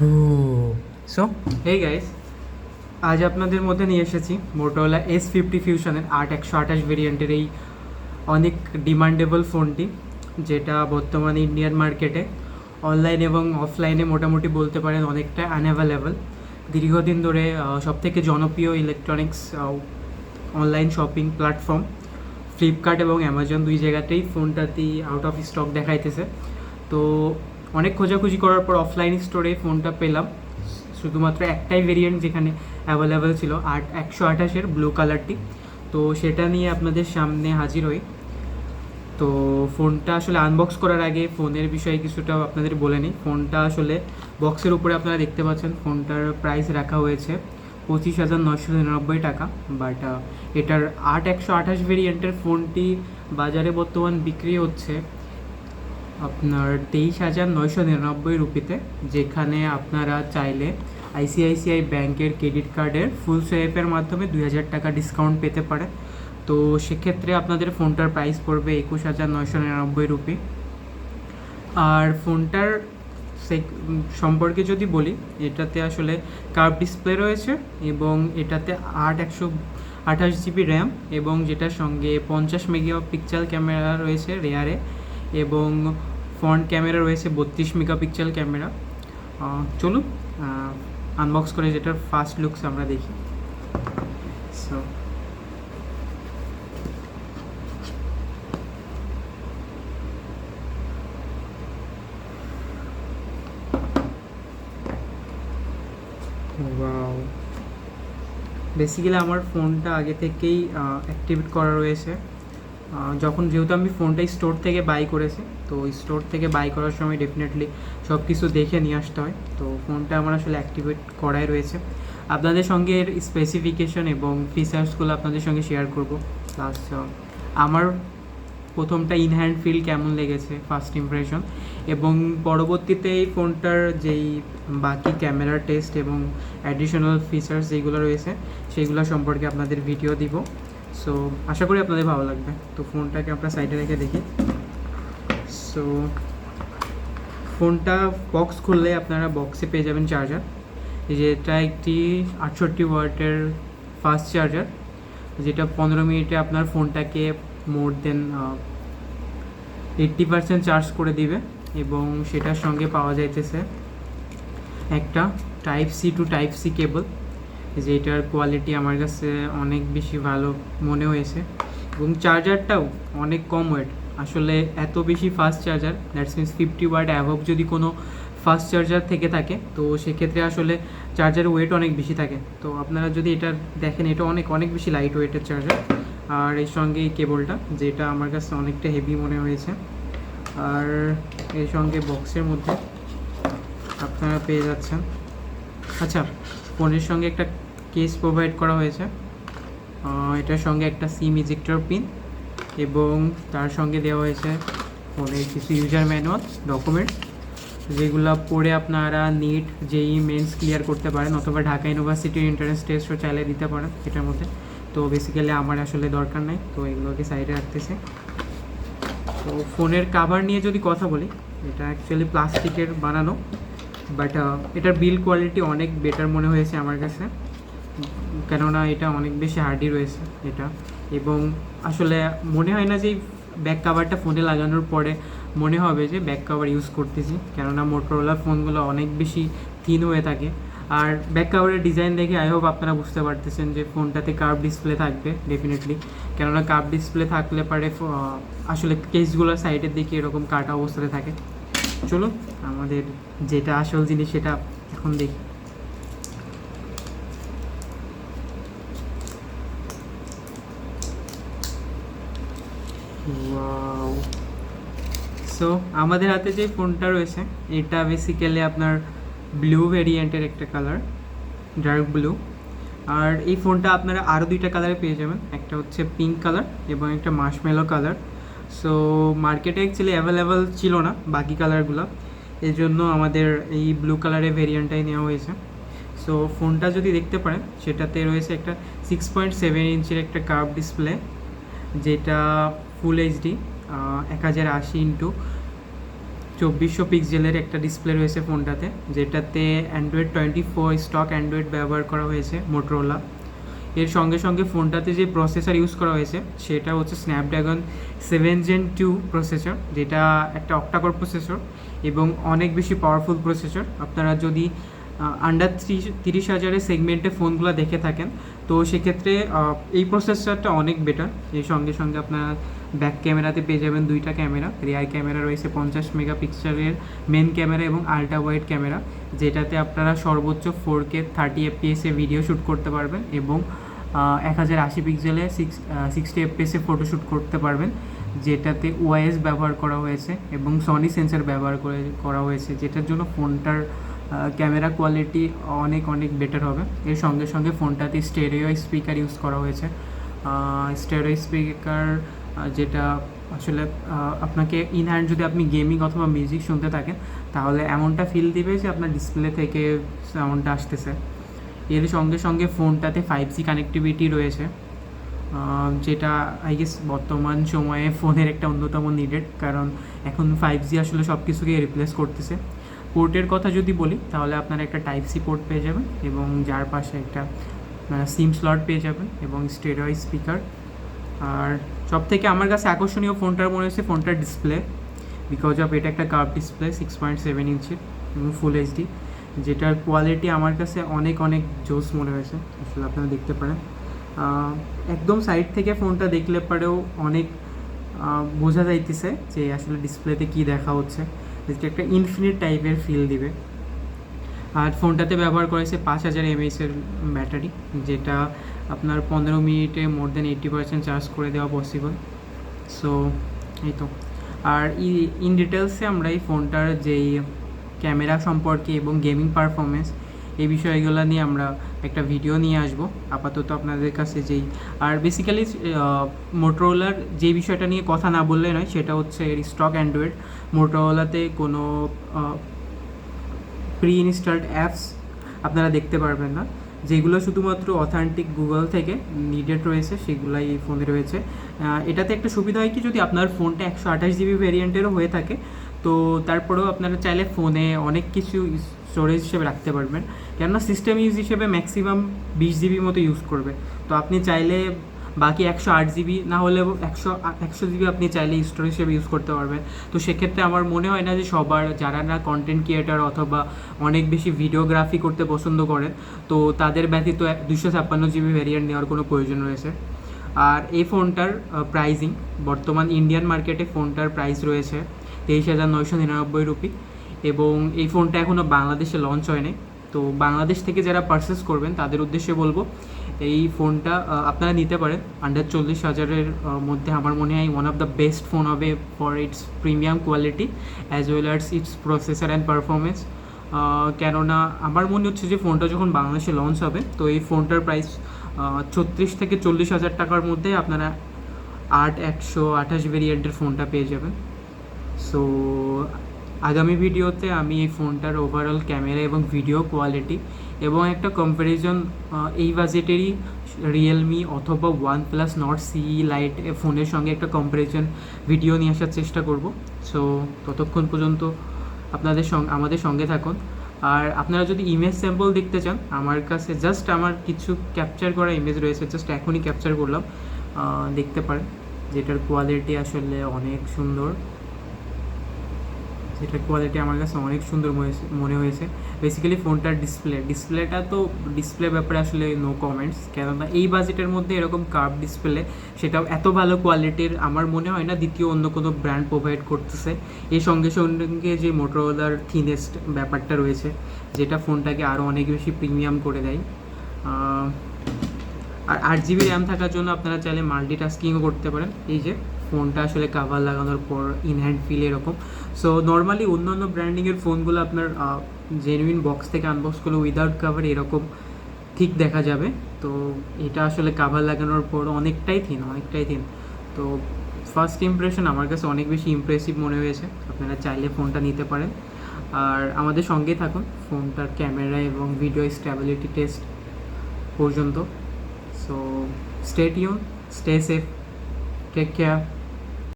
So hey guys আজ আপনাদের মধ্যে নিয়ে এসেছি মোটোলা এস ফিফটি ফিউশনের আট একশো আঠাশ ভেরিয়েন্টের এই অনেক ডিমান্ডেবল ফোনটি যেটা বর্তমানে ইন্ডিয়ান মার্কেটে অনলাইন এবং অফলাইনে মোটামুটি বলতে পারেন অনেকটা আনঅ্যাভেলেবল দীর্ঘদিন ধরে সবথেকে জনপ্রিয় electronics online shopping platform Flipkart এবং অ্যামাজন দুই জায়গাতেই ফোনটাতেই আউট অফ স্টক দেখাইতেছে। তো অনেক খোঁজাখুঁজি করার পর অফলাইন স্টোরে ফোনটা পেলাম। শুধুমাত্র একটাই ভেরিয়েন্ট যেখানে অ্যাভেলেবেল ছিল, আট, একশো আঠাশের ব্লু কালারটি তো সেটা নিয়ে আপনাদের সামনে হাজির হই। তো ফোনটা আসলে আনবক্স করার আগে ফোনের বিষয়ে কিছুটা আপনাদের বলে নিই। ফোনটা আসলে বক্সের উপরে আপনারা দেখতে পাচ্ছেন ফোনটার প্রাইস রাখা হয়েছে পঁচিশ হাজার নশো নিরানব্বই টাকা। বাট এটার আট, একশো আঠাশ ভেরিয়েন্টের ফোনটি বাজারে বর্তমান বিক্রি হচ্ছে। আপনার তেইশ হাজার নয়শো নিরানব্বই রুপিতে, যেখানে আপনারা চাইলে আইসিআইসিআই ব্যাংকের ক্রেডিট কার্ডের ফুল সোয়েপের মাধ্যমে দুই হাজার টাকা ডিসকাউন্ট পেতে পারে। তো সেক্ষেত্রে আপনাদের ফোনটার প্রাইস পড়বে একুশ হাজার নয়শো নিরানব্বই রুপি। আর ফোনটার সম্পর্কে যদি বলি, এটাতে আসলে কার্ভ ডিসপ্লে রয়েছে এবং এটাতে আট একশো আঠাশ জিবি র্যাম এবং যেটার সঙ্গে পঞ্চাশ মেগা পিক্সেল ক্যামেরা রয়েছে রেয়ারে এবং ফ্রন্ট ক্যামেরা রয়েছে বত্রিশ মেগাপিক্সেল ক্যামেরা। চলুন আনবক্স করে যেটার ফার্স্ট লুকস আমরা দেখি। সো ওয়াও বেসিক্যালি আমার ফোনটা আগে থেকেই অ্যাক্টিভেট করা রয়েছে। যখন যেহেতু আমি ফোনটা স্টোর থেকে বাই করেছি, তো স্টোর থেকে বাই করার সময় ডেফিনেটলি সব কিছু দেখে নিয়ে আসতে হয়। তো ফোনটা আমার আসলে অ্যাক্টিভেট করাই রয়েছে। আপনাদের সঙ্গে এর স্পেসিফিকেশন এবং ফিচার্সগুলো আপনাদের সঙ্গে শেয়ার করব। প্লাস আমার প্রথমটা ইন হ্যান্ড ফিল কেমন লেগেছে ফার্স্ট ইমপ্রেশন এবং পরবর্তীতে এই ফোনটার যেই বাকি ক্যামেরার টেস্ট এবং অ্যাডিশনাল ফিচার্স যেগুলো রয়েছে সেইগুলো সম্পর্কে আপনাদের ভিডিও দিব। সো আশা করি আপনাদের ভালো লাগবে। তো ফোনটাকে আমরা সাইডে রেখে দেখি। সো ফোনটা বক্স খুললে আপনারা বক্সে পেয়ে যাবেন চার্জার যেটা একটি আটষট্টি ওয়াটের ফাস্ট চার্জার যেটা পনেরো মিনিটে আপনার ফোনটাকে more than eighty percent charge করে দিবে এবং সেটার সঙ্গে পাওয়া যাইতেছে একটা type C to type C cable যেটার কোয়ালিটি আমার কাছে অনেক বেশি ভালো মনে হয়েছে এবং চার্জারটাও অনেক কম ওয়েট আসলে এত বেশি fast charger that's means fifty watt above যদি কোনো ফাস্ট চার্জার থেকে থাকে, তো সেক্ষেত্রে আসলে চার্জারের ওয়েট অনেক বেশি থাকে। তো আপনারা যদি এটা দেখেন, এটা অনেক অনেক বেশি লাইট ওয়েটের চার্জার আর এর সঙ্গে এই কেবলটা যেটা আমার কাছে অনেকটা হেভি মনে হয়েছে। আর এর সঙ্গে বক্সের মধ্যে আপনারা পেয়ে যাচ্ছেন। আচ্ছা ফোনের সঙ্গে একটা কেস প্রোভাইড করা হয়েছে। এটার সঙ্গে একটা সিম ইজেক্টর পিন এবং তার সঙ্গে দেওয়া হয়েছে ফোনের কিছু ইউজার ম্যানুয়াল ডকুমেন্ট যেগুলো পড়ে আপনারা নিট যেই মেন্স ক্লিয়ার করতে পারেন অথবা ঢাকা ইউনিভার্সিটির এন্ট্রান্স টেস্টও চাইলে দিতে পারেন এটার মধ্যে। তো বেসিক্যালি আমার আসলে দরকার নাই, তো এগুলোকে সাইডে রাখতেছে। তো ফোনের কাভার নিয়ে যদি কথা বলি, এটা অ্যাকচুয়ালি প্লাস্টিকের বানানো। বাট এটার বিল কোয়ালিটি অনেক বেটার মনে হয়েছে আমার কাছে। কেননা এটা অনেক বেশি হার্ডি রয়েছে এটা। এবং আসলে মনে হয় না যে ব্যাক কাভারটা ফোনে লাগানোর পরে মনে হবে যে ব্যাক কাভার ইউজ করতেছি। কেননা মোটরোলা ফোনগুলো অনেক বেশি থিন হয়ে থাকে। আর ব্যাক কাভারের ডিজাইন দেখে আই হোপ আপনারা বুঝতে পারতেছেন যে ফোনটাতে কার্ভ ডিসপ্লে থাকবে ডেফিনেটলি কেননা কার্ভ ডিসপ্লে থাকলে পারে আসলে কেসগুলোর সাইডের দিকে এরকম কাটা অবস্থাতে থাকে। চলুন আমাদের যেটা আসল জিনিস সেটা এখন দেখি। সো আমাদের হাতে যে ফোনটা রয়েছে, এটা বেসিক্যালি আপনার ব্লু ভেরিয়েন্টের একটা কালার ডার্ক ব্লু আর এই ফোনটা আপনারা আরও দুইটা কালারে পেয়ে যাবেন, একটা হচ্ছে পিঙ্ক কালার এবং একটা মার্শমেলো কালার সো মার্কেটে অ্যাকচুয়ালি অ্যাভেলেবেল ছিল না, বাকি কালারগুলো এই জন্য আমাদের এই ব্লু কালারের ভেরিয়েন্টটাই নেওয়া হয়েছে। সো ফোনটা যদি দেখতে পারেন, সেটাতে রয়েছে একটা সিক্স পয়েন্ট সেভেন ইঞ্চের একটা কার্ভ ডিসপ্লে যেটা ফুল এইচডি এক হাজার আশি ইন্টু চব্বিশশো পিক্সেলের একটা ডিসপ্লে রয়েছে ফোনটাতে যেটাতে Android twenty four stock Android ব্যবহার করা হয়েছে মোটরোলা এর সঙ্গে সঙ্গে ফোনটাতে যে প্রসেসর ইউজ করা হয়েছে, সেটা হচ্ছে Snapdragon seven gen two processor যেটা একটা অক্টাকর প্রসেসর এবং অনেক বেশি পাওয়ারফুল প্রসেসর আপনারা যদি আন্ডার ত্রিশ, তিরিশ হাজারের সেগমেন্টে ফোনগুলো দেখে থাকেন, তো সেক্ষেত্রে এই প্রসেসরটা অনেক বেটার এর সঙ্গে সঙ্গে আপনারা ব্যাক ক্যামেরাতে পেয়ে যাবেন দুইটা ক্যামেরা। রিয়ার ক্যামেরা রয়েছে পঞ্চাশ মেগাপিক্সেলের মেন ক্যামেরা এবং আল্ট্রা ওয়াইড ক্যামেরা, যেটাতে আপনারা সর্বোচ্চ ফোর কে থার্টি এফপিএসে ভিডিও শ্যুট করতে পারবেন এবং এক হাজার আশি পিক্সেলে সিক্স সিক্সটি এফপিএসে ফটো শ্যুট করতে পারবেন, যেটাতে ওআইএস ব্যবহার করা হয়েছে এবং সনি সেন্সার ব্যবহার করে, করা হয়েছে, যেটার জন্য ফোনটার ক্যামেরা কোয়ালিটি অনেক অনেক বেটার হবে। এর সঙ্গে সঙ্গে ফোনটাতে স্টেরিও স্পিকার ইউজ করা হয়েছে। স্টেরিও স্পিকার যেটা আসলে আপনাকে ইন হ্যান্ড যদি আপনি গেমিং অথবা মিউজিক শুনতে থাকেন, তাহলে এমনটা ফিল দিবে যে আপনার ডিসপ্লে থেকে সাউন্ডটা আসতেছে। এর সঙ্গে সঙ্গে ফোনটাতে ফাইভ জি কানেক্টিভিটি রয়েছে। যেটা আই গেস বর্তমান সময়ে ফোনের একটা অন্যতম নিডেড কারণ এখন ফাইভ জি আসলে সব কিছুকে রিপ্লেস করতেছে পোর্টের কথা যদি বলি, তাহলে আপনারা একটা টাইপ সি পোর্ট পেয়ে যাবেন এবং যার পাশে একটা সিম স্লট পেয়ে যাবেন এবং স্টেরয় স্পিকার আর সব থেকে আমার কাছে আকর্ষণীয় ফোনটার মনে হয়েছে ফোনটার ডিসপ্লে বিকজ অফ এটা একটা curve display six point seven ইঞ্চির এবং ফুল এইচডি যেটার কোয়ালিটি আমার কাছে অনেক অনেক জোস মনে হয়েছে, আসলে আপনারা দেখতে পারেন। একদম সাইড থেকে ফোনটা দেখলে পরেও অনেক বোঝা যাইতেছে যে আসলে ডিসপ্লেতে কী দেখা হচ্ছে। যেটা একটা ইনফিনিট টাইপের ফিল দিবে। আর ফোনটাতে ব্যবহার করেছে পাঁচ হাজার এমএইচের ব্যাটারি, যেটা আপনার পনেরো মিনিটে more than eighty percent charge করে দেওয়া পসিবল সো এই তো। আর ইন ডিটেলসে আমরা এই ফোনটার যেই ক্যামেরা সম্পর্কে এবং গেমিং পারফরমেন্স এই বিষয়গুলো নিয়ে আমরা একটা ভিডিও নিয়ে আসব। আপাতত আপনাদের কাছে যেই, আর বেসিক্যালি মোটরোলার যে বিষয়টা নিয়ে কথা না বললে নয়, সেটা হচ্ছে এর স্টক অ্যান্ড্রয়েড মোটরোলাতে কোনো প্রি ইনস্টলড অ্যাপস আপনারা দেখতে পারবেন না। যেগুলো শুধুমাত্র অথেন্টিক গুগল থেকে নিডেড রয়েছে, সেগুলাই এই ফোনে রয়েছে। এটাতে একটা সুবিধা হয় কি, যদি আপনার ফোনটা একশো আঠাশ জিবি ভ্যারিয়েন্টেরও হয়ে থাকে, তো তারপরেও আপনারা চাইলে ফোনে অনেক কিছু স্টোরেজ হিসেবে রাখতে পারবেন। কেননা সিস্টেম ইউজ হিসেবে ম্যাক্সিমাম বিশ জিবি মতো ইউজ করবে। তো আপনি চাইলে বাকি একশো আট জিবি, না হলেও একশো একশো জিবি আপনি চাইলে স্টোরেজ হিসেবে ইউজ করতে পারবেন। তো সেক্ষেত্রে আমার মনে হয় না যে সবার, যারা না কন্টেন্ট ক্রিয়েটার অথবা অনেক বেশি ভিডিওগ্রাফি করতে পছন্দ করেন, তো তাদের ব্যতীত দুশো ছাপ্পান্ন জিবি ভ্যারিয়েন্ট নেওয়ার কোনো প্রয়োজন রয়েছে। আর এই ফোনটার প্রাইজিং বর্তমান ইন্ডিয়ান মার্কেটে ফোনটার প্রাইস রয়েছে তেইশ হাজার নয়শো নিরানব্বই রুপি এবং এই ফোনটা এখনও বাংলাদেশে লঞ্চ হয়নি তো বাংলাদেশ থেকে যারা পারচেস করবেন, তাদের উদ্দেশ্যে বলব, এই ফোনটা আপনারা নিতে পারেন। আন্ডার চল্লিশ হাজারের মধ্যে আমার মনে হয় one of the best phone হবে for its premium quality as well as its processor and performance কেননা আমার মনে হচ্ছে যে ফোনটা যখন বাংলাদেশে লঞ্চ হবে, তো এই ফোনটার প্রাইস ছত্রিশ থেকে চল্লিশ হাজার টাকার মধ্যে আপনারা আট একশো আঠাশ ভেরিয়েন্টের ফোনটা পেয়ে যাবেন। সো আগামী ভিডিওতে আমি এই ফোনটার ওভারঅল ক্যামেরা এবং ভিডিও কোয়ালিটি এবং একটা কম্প্যারিজন এই বাজেটেরই রিয়েলমি অথবা OnePlus Nord CE lite ফোনের সঙ্গে একটা কম্প্যারিজন ভিডিও নিয়ে আসার চেষ্টা করব। সো ততক্ষণ পর্যন্ত আপনাদের সঙ্গে আমাদের সঙ্গে থাকুন। আর আপনারা যদি ইমেজ স্যাম্পল দেখতে চান, আমার কাছে জাস্ট আমার কিছু ক্যাপচার করা ইমেজ রয়েছে জাস্ট এখনই ক্যাপচার করলাম। দেখতে পারেন, যেটার কোয়ালিটি আসলে অনেক সুন্দর। যেটার কোয়ালিটি আমার কাছে অনেক সুন্দর মনে- মনে হয়েছে। বেসিক্যালি ফোনটার ডিসপ্লে ডিসপ্লেটা তো ডিসপ্লে ব্যাপারে আসলে নো কমেন্টস কেননা এই বাজেটের মধ্যে এরকম কার্ভ ডিসপ্লে সেটাও এত ভালো কোয়ালিটির আমার মনে হয় না দ্বিতীয় অন্য কোনো ব্র্যান্ড প্রোভাইড করতেছে। এর সঙ্গে সঙ্গে যে মোটরওয়ালার থিনেস্ট ব্যাপারটা রয়েছে, যেটা ফোনটাকে আরও অনেক বেশি প্রিমিয়াম করে দেয়। আর আট জিবি র্যাম থাকার জন্য আপনারা চাইলে মাল্টিটাস্কিংও করতে পারেন। এই যে ফোনটা আসলে কাভার লাগানোর পর ইন হ্যান্ড ফিল এরকম। সো নর্মালি অন্য অন্য ব্র্যান্ডিংয়ের ফোনগুলো আপনার জেনুইন বক্স থেকে আনবক্স করলে উইদাউট কাভার এরকম ঠিক দেখা যাবে। তো এটা আসলে কাভার লাগানোর পর অনেকটাই থিন অনেকটাই থিন তো ফার্স্ট ইমপ্রেশন আমার কাছে অনেক বেশি ইমপ্রেসিভ মনে হয়েছে। আপনারা চাইলে ফোনটা নিতে পারেন। আর আমাদের সঙ্গে থাকুন, ফোনটার ক্যামেরা এবং ভিডিও স্ট্যাবিলিটি টেস্ট পর্যন্ত। So stay tune stay safe take care